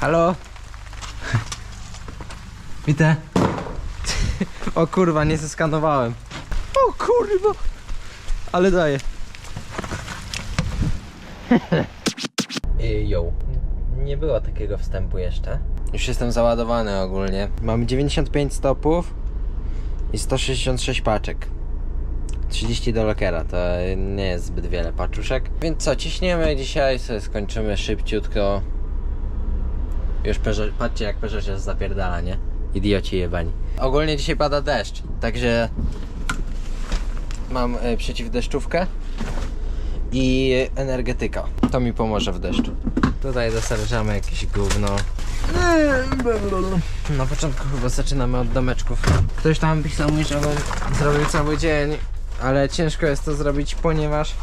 Halo? Widzę. O kurwa, nie zeskanowałem. O kurwa. Ale daję. Yo. Nie było takiego wstępu jeszcze. Już jestem załadowany ogólnie. Mam 95 stopów i 166 paczek. 30 do lokera, to nie jest zbyt wiele paczuszek. Więc co, ciśniemy dzisiaj, sobie skończymy szybciutko. Już Peugeot, patrzcie jak Peugeot się zapierdala, nie? Idioci jebani. Ogólnie dzisiaj pada deszcz, także mam y, przeciwdeszczówkę i energetyka. To mi pomoże w deszczu. Tutaj dostarczamy jakieś gówno. Na początku chyba zaczynamy od domeczków. Ktoś tam pisał mi, żebym zrobił cały dzień, ale ciężko jest to zrobić, ponieważ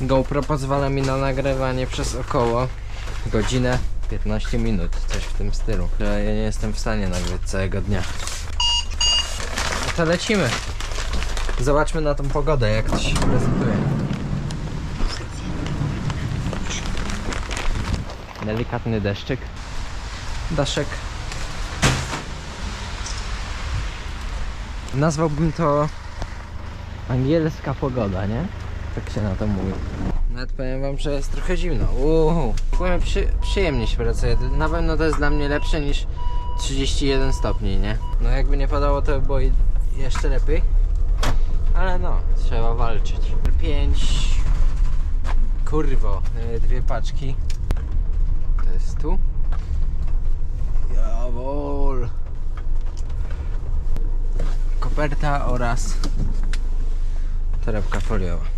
GoPro pozwala mi na nagrywanie przez około godzinę 15 minut, coś w tym stylu. Ja nie jestem w stanie nagrać całego dnia. No to lecimy. Zobaczmy na tą pogodę, jak to się prezentuje. Delikatny deszczyk. Daszek. Nazwałbym to angielska pogoda, nie? Tak się na to mówi. Nawet powiem wam, że jest trochę zimno. Uuu. Powiem, przy, przyjemnie się pracuje. Na pewno to jest dla mnie lepsze niż 31 stopni, nie? No jakby nie padało, to by było jeszcze lepiej. Ale no, trzeba walczyć. 5 Kurwo, y, dwie paczki. To jest tu. Jawol. Koperta oraz torebka foliowa.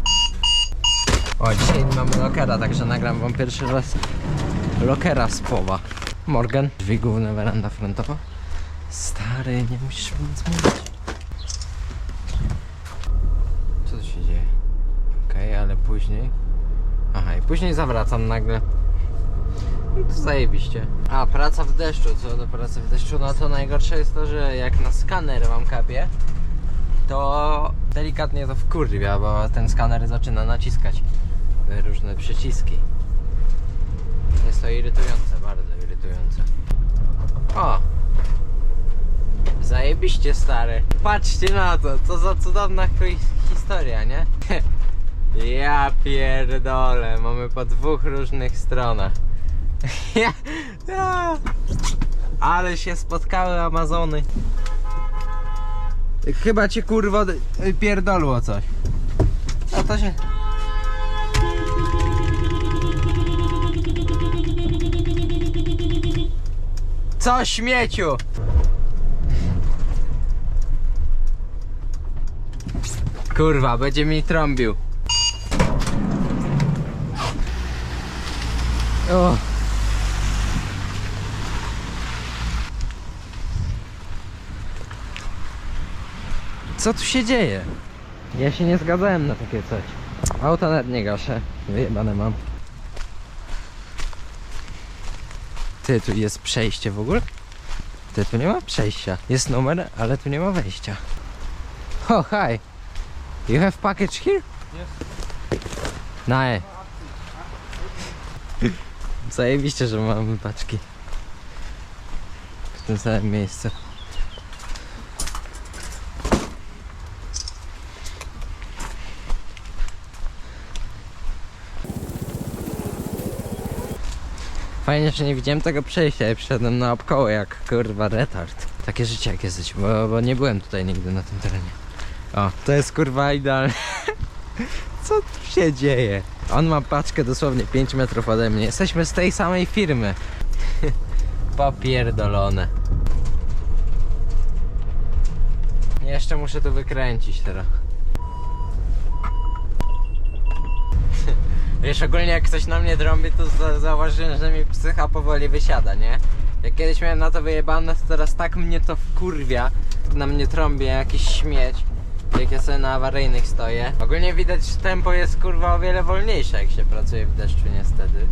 O, dzisiaj mamy lokera, także nagram wam pierwszy raz lokera z powa. Morgan, drzwi główne, weranda frontowa. Stary, nie musisz nic mówić. Co tu się dzieje? Okej, ale później... Aha, i później zawracam nagle. No to zajebiście. A, praca w deszczu. Co do pracy w deszczu, no to najgorsze jest to, że jak na skaner wam kapie, to delikatnie to wkurwia, bo ten skaner zaczyna naciskać różne przyciski. Jest to irytujące, bardzo irytujące. O! Zajebiście stary. Patrzcie na to, co za cudowna hi- historia, nie? Ja pierdolę, mamy po dwóch różnych stronach. Ale się spotkały Amazony. Chyba cię kurwa d- pierdolło coś. A to się. Co śmieciu? Kurwa, będzie mi trąbił. O. Co tu się dzieje? Ja się nie zgadzałem na takie coś. Auto nawet nie gaszę. Wyjebane mam. Ty, tu jest przejście w ogóle? Ty, tu nie ma przejścia. Jest numer, ale tu nie ma wejścia. Oh, hi. You have package here? Yes. Nice. Zajebiście, że mamy paczki. W tym samym miejscu. Fajnie, że nie widziałem tego przejścia i przyszedłem na obkoło jak kurwa retard. Takie życie jak jesteś, bo, bo nie byłem tutaj nigdy na tym terenie. O, to jest kurwa idealne. Co tu się dzieje? On ma paczkę dosłownie 5 metrów ode mnie. Jesteśmy z tej samej firmy. Popierdolone. Jeszcze muszę to wykręcić teraz. Wiesz, ogólnie jak ktoś na mnie drąbi, to za- zauważyłem, że mi psycha powoli wysiada, nie? Jak kiedyś miałem na to wyjebane, to teraz tak mnie to wkurwia. Na mnie trąbi jakiś śmieć. Jak ja sobie na awaryjnych stoję. Ogólnie widać, że tempo jest kurwa o wiele wolniejsze, jak się pracuje w deszczu niestety.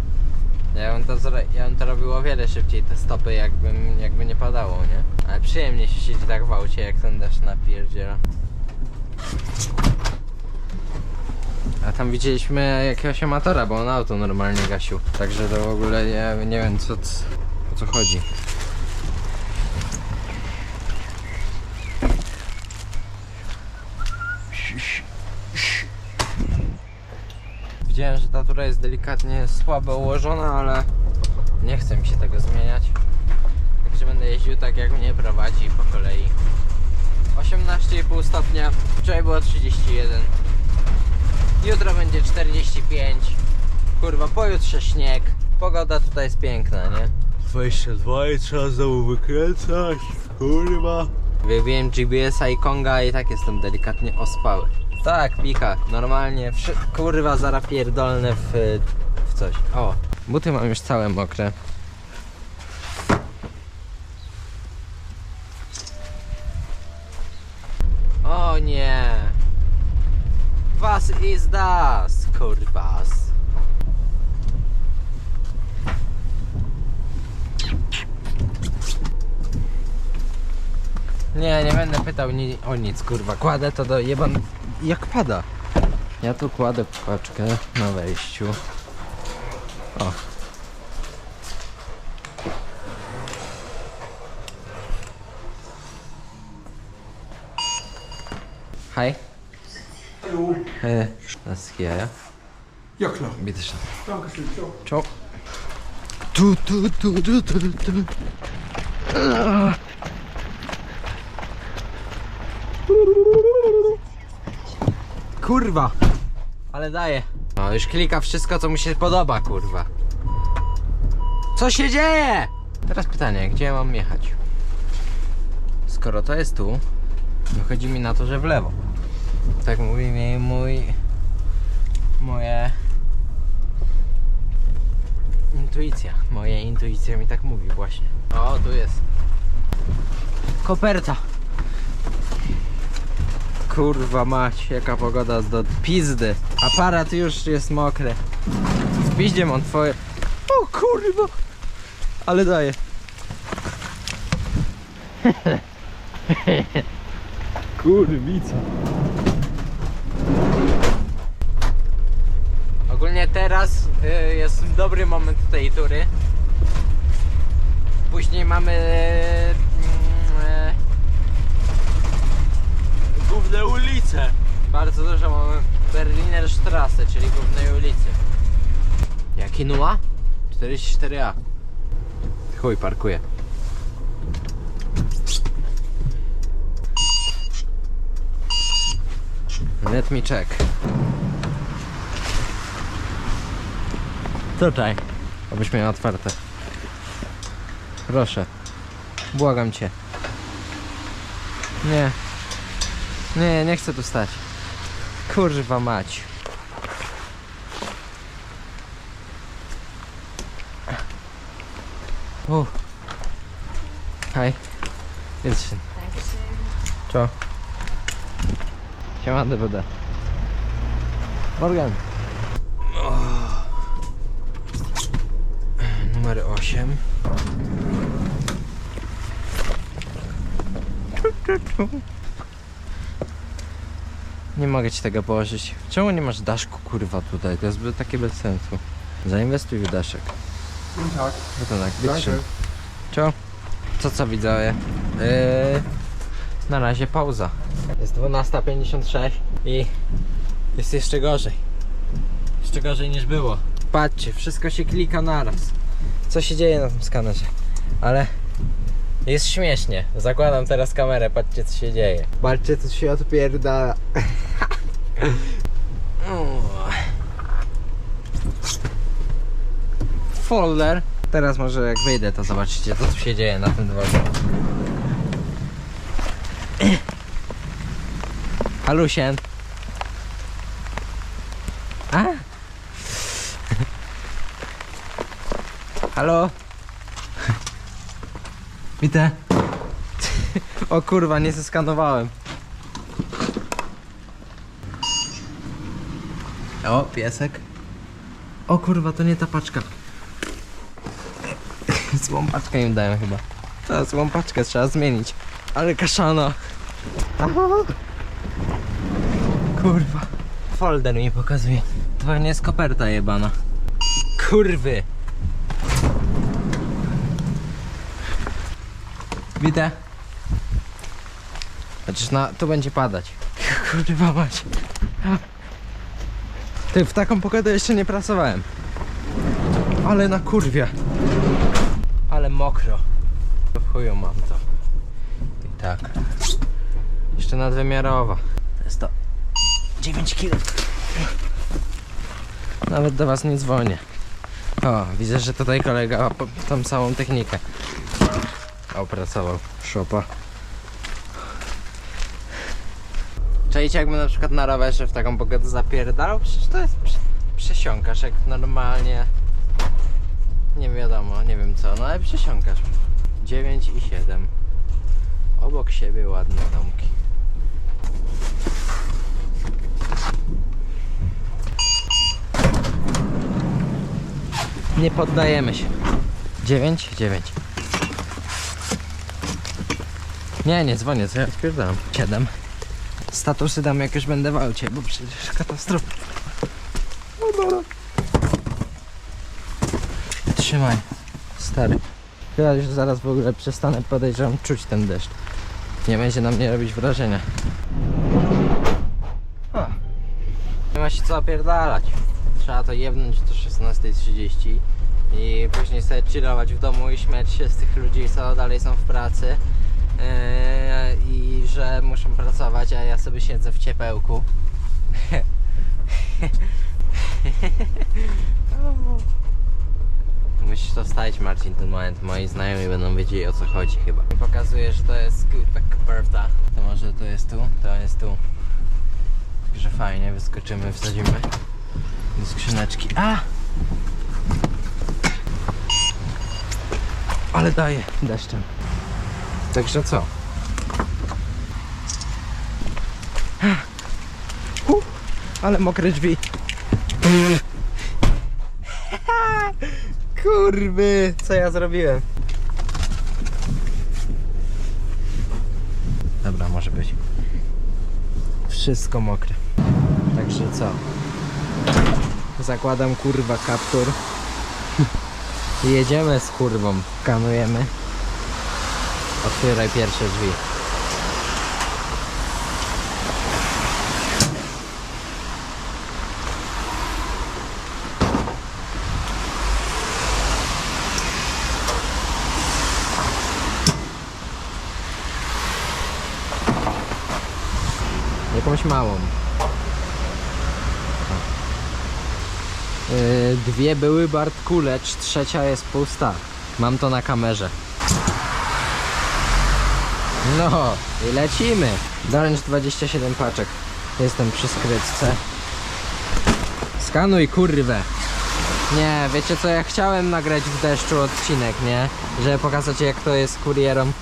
Ja bym to, ja bym to robił o wiele szybciej, te stopy jakbym, jakby nie padało, nie? Ale przyjemnie się siedzi tak w aucie, jak ten deszcz napierdziela. Tam widzieliśmy jakiegoś amatora, bo on auto normalnie gasił. Także to w ogóle nie, nie wiem co, o co chodzi. Widziałem, że ta tura jest delikatnie słabo ułożona, ale nie chce mi się tego zmieniać. Także będę jeździł tak jak mnie prowadzi po kolei. 18,5 stopnia, wczoraj było 31. Jutro będzie 45. Kurwa, pojutrze śnieg. Pogoda tutaj jest piękna, nie? 22 i trzeba znowu wykręcać, kurwa. Wybiłem GPS-a i Konga i tak jestem delikatnie ospały. Tak, pika, normalnie, wszy... kurwa, zara pierdolne w, w coś. O, buty mam już całe mokre. O nie! Was is das, kurwas. Nie, nie będę pytał ni o nic, kurwa. Kładę to do jeban... Jak pada? Ja tu kładę paczkę na wejściu. O. Hej. Äh, das hier, ja? Klar. Dankeschön. Ciao. Tu, tu, tu, tu, tu. Kurwa! Ale daje. No już klika wszystko co mu się podoba, kurwa. Co się dzieje? Teraz pytanie, gdzie mam jechać? Skoro to jest tu, wychodzi mi na to, że w lewo. Tak mówi mi mój... Moje... Intuicja. Moja intuicja mi tak mówi właśnie. O, tu jest. Koperta. Kurwa mać, jaka pogoda do pizdy. Aparat już jest mokry. W piździe mam twoje. O kurwa. Ale daje. Kurwica. Ogólnie teraz y, jest dobry moment tej tury. Później mamy mm, y, główne ulice. Bardzo dużo mamy Berliner Straße, czyli głównej ulicy. Jakie nuła? 44A. Chuj, parkuję. Let me check. Tutaj. Abyś miał otwarte. Proszę. Błagam cię. Nie. Nie, nie chcę tu stać. Kurwa mać. Uff. Hej. Wiecie. Czo. Siema DVD. Morgan. 8. Nie mogę ci tego położyć. Czemu nie masz daszku kurwa tutaj? To jest takie bez sensu. Zainwestuj w daszek. Guten Tag. No to tak. Cio. Co co widzowie? Yy, na razie pauza. Jest 12.56 i jest jeszcze gorzej. Jeszcze gorzej niż było. Patrzcie, wszystko się klika naraz. Co się dzieje na tym skanerze? Ale jest śmiesznie. Zakładam teraz kamerę, patrzcie co się dzieje. Patrzcie co się odpierdala. Folder. Teraz może jak wyjdę to zobaczycie co tu się dzieje na tym dworze. Halusien. A? Halo? Widzę. O kurwa, nie zeskanowałem. O, piesek. O kurwa, to nie ta paczka. Złą paczkę im dałem chyba. Ta złą paczkę trzeba zmienić. Ale kaszana. Aha. Kurwa. Folder mi pokazuje. To pewnie jest koperta jebana. Kurwy. Widzę. Chociaż na, tu będzie padać. Kurwa mać. Ty, w taką pogodę jeszcze nie pracowałem. Ale na kurwia. Ale mokro. W chuju mam to. I tak. Jeszcze nadwymiarowa. To jest to 9 kg. Nawet do was nie dzwonię. O, widzę, że tutaj kolega tą samą technikę opracował. Szopa. Czajcie jakbym na przykład na rowerze w taką pogodę zapierdalał? Przecież to jest prze- przesiąkasz jak normalnie. Nie wiadomo, nie wiem co, no ale przesiąkasz. 9 i 7. Obok siebie ładne domki. Nie poddajemy się. 9? 9. Nie, nie dzwonię, co ja spierdalam. 7. Statusy dam jak już będę w aucie, bo przecież katastrofa. O, dobra. Trzymaj, stary. Chyba już zaraz w ogóle przestanę podejrzewam czuć ten deszcz. Nie będzie na mnie robić wrażenia. O. Nie ma się co opierdalać. Trzeba to jebnąć do 16.30 i później sobie chillować w domu i śmiać się z tych ludzi, co dalej są w pracy. Eee, I że muszą pracować, a ja sobie siedzę w ciepełku. Musisz to stać Marcin ten moment. Moi znajomi będą wiedzieli o co chodzi chyba. Pokazuje, że to jest tak prawda. To może to jest tu, to jest tu. Także fajnie, wyskoczymy, wsadzimy do skrzyneczki. A! Ale daje deszczem. Także co? Uh, ale mokre drzwi. Kurwy, co ja zrobiłem? Dobra, może być. Wszystko mokre. Także co? Zakładam kurwa kaptur. Jedziemy z kurwą. Kanujemy. Otwieraj pierwsze drzwi. Jakąś małą. Yy, dwie były Bartku, lecz trzecia jest pusta. Mam to na kamerze. No i lecimy. Doręcz 27 paczek. Jestem przy skrytce. Skanuj kurwę. Nie, wiecie co, ja chciałem nagrać w deszczu odcinek, nie? Żeby pokazać jak to jest kurierą.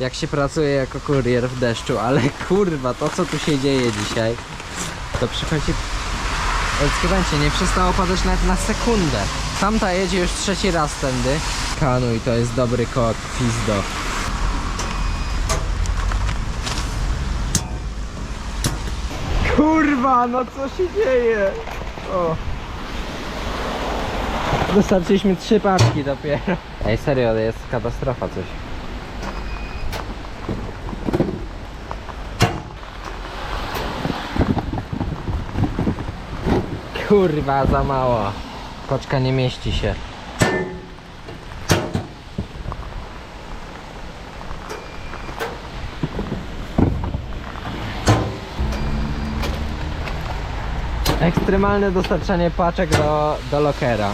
Jak się pracuje jako kurier w deszczu, ale kurwa, to co tu się dzieje dzisiaj, to przychodzi Słuchajcie, nie przestało padać nawet na sekundę. Tamta jedzie już trzeci raz tędy. Kanuj, to jest dobry kot, pizdo. Kurwa, no co się dzieje? O. Dostarczyliśmy trzy paczki dopiero. Ej, serio, jest katastrofa coś. Kurwa, za mało. Koczka nie mieści się. Ekstremalne dostarczanie paczek do, do lokera.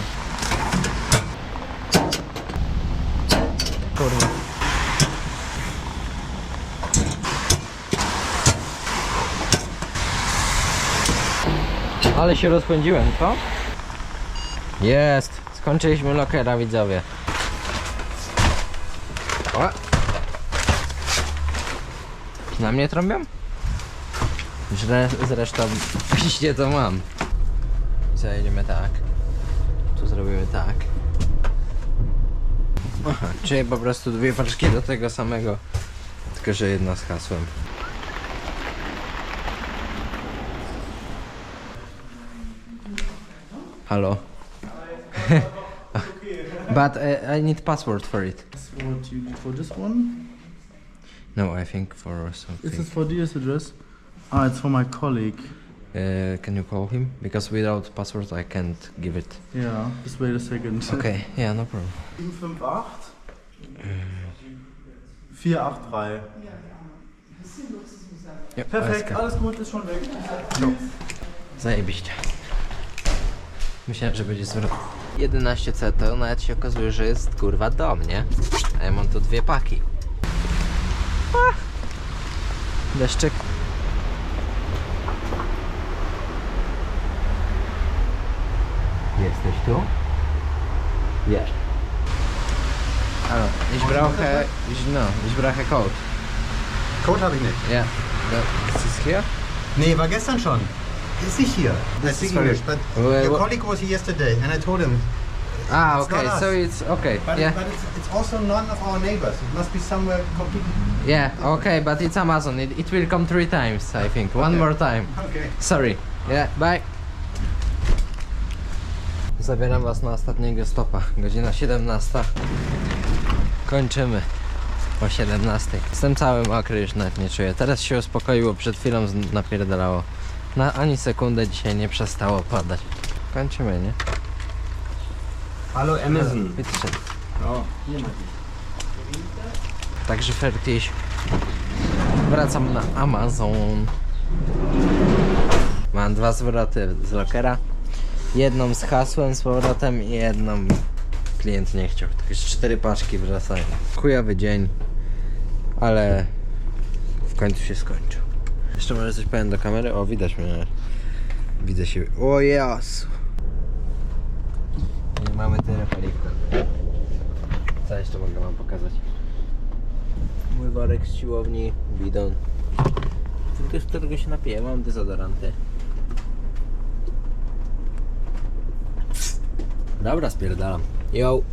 Kurwa. Ale się rozpędziłem, co? Jest! Skończyliśmy lokera, widzowie. O! Na mnie trąbią? Źle, zresztą widzicie co mam. I zajedziemy tak. Tu zrobimy tak. Aha, czyli po prostu dwie paczki do tego samego. Tylko, że jedna z hasłem. Halo? But uh, I need password for it. What you for this one? No, I think for Is something. this for this address? Ah, it's for my colleague. Uh, can you call him? Because without password I can't give it. Yeah, just wait a second. Okay, yeah, no problem. 758 483. Yep, Perfekt, alles gut, ist schon weg. Zajebiście. Myślałem, że będzie zwrot. 11C to nawet się okazuje, że jest kurwa dom, nie? A ja mam tu dwie paki. Ah! Deszczyk. Jesteś tu? Wiesz. Hallo, ich brauche, ich, no, ich brauche Code. Code habe ich nicht. Ja, das ist hier? Nee, war gestern schon. Ist nicht hier. I is speak English, but Well, your colleague was here yesterday, and I told him. Ah, It's okay, not us. so it's okay. But, Yeah. but it's, it's also none of our neighbors. It must be somewhere completely. Yeah, okay, but it's Amazon. It, it will come three times, I think. One more time. Okay. Sorry. Yeah, bye. Zabieram was na ostatniego stopa. Godzina 17. Kończymy o 17. Jestem cały mokry, już nawet nie czuję. Teraz się uspokoiło, przed chwilą napierdalało. Na ani sekundę dzisiaj nie przestało padać. Kończymy, nie? Hallo Amazon. Bitte schön. Także fertig. Wracam na Amazon. Mam dwa zwroty z lockera. Jedną z hasłem z powrotem i jedną klient nie chciał. Tak już cztery paczki wracają. Chujowy dzień, ale w końcu się skończył. Jeszcze może coś powiem do kamery? O, widać mnie. Widzę siebie. O Jezu. Nie mamy tyle paliwka. Co jeszcze mogę wam pokazać? Mój worek z siłowni, bidon. Tylko z którego się napiję, mam dezodoranty. Dobra, spierdalam. Yo!